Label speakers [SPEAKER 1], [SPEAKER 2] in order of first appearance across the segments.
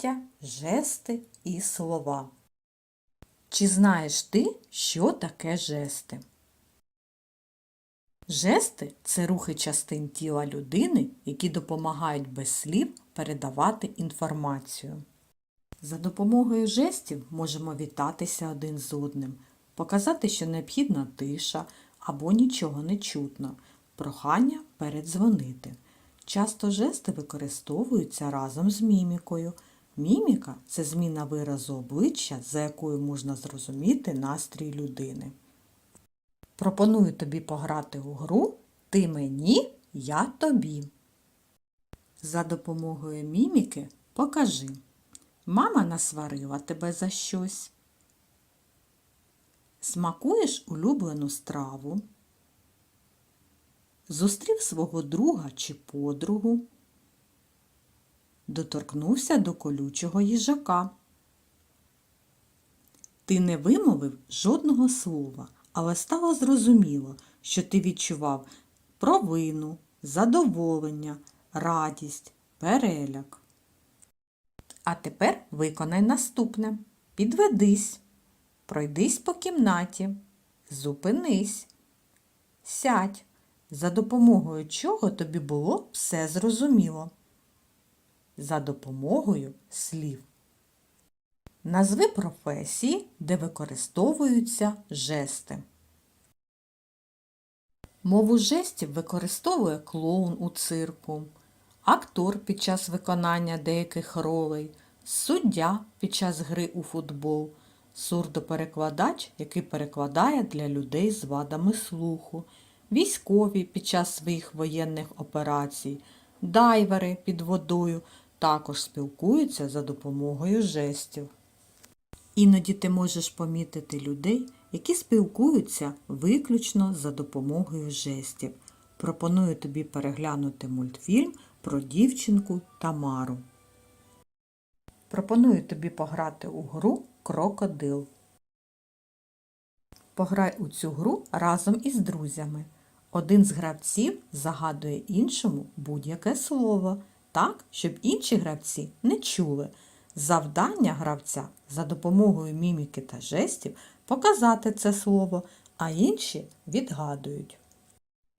[SPEAKER 1] заняття, жести і слова. Чи знаєш ти, що таке жести? Жести це рухи частин тіла людини, які допомагають без слів передавати інформацію. За допомогою жестів можемо вітатися один з одним, показати, що необхідна тиша або нічого не чутно, прохання передзвонити. Часто жести використовуються разом з мімікою. Міміка це зміна виразу обличчя, за якою можна зрозуміти настрій людини. Пропоную тобі пограти у гру Ти мені, я тобі. За допомогою міміки покажи. Мама насварила тебе за щось. Смакуєш улюблену страву. Зустрів свого друга чи подругу. Доторкнувся до колючого їжака. Ти не вимовив жодного слова, але стало зрозуміло, що ти відчував провину, задоволення, радість, переляк. А тепер виконай наступне. Підведись, пройдись по кімнаті, зупинись, сядь, за допомогою чого тобі було все зрозуміло. За допомогою слів. Назви професії, де використовуються жести. Мову жестів використовує клоун у цирку, актор під час виконання деяких ролей, суддя під час гри у футбол, сурдоперекладач, який перекладає для людей з вадами слуху, військові під час своїх воєнних операцій, дайвери під водою також спілкуються за допомогою жестів. Іноді ти можеш помітити людей, які спілкуються виключно за допомогою жестів. Пропоную тобі переглянути мультфільм про дівчинку Тамару. Пропоную тобі пограти у гру Крокодил. Пограй у цю гру разом із друзями. Один з гравців загадує іншому будь-яке слово, так, щоб інші гравці не чули. Завдання гравця за допомогою міміки та жестів показати це слово, а інші відгадують.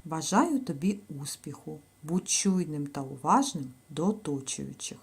[SPEAKER 1] Бажаю тобі успіху, будь чуйним та уважним до оточуючих.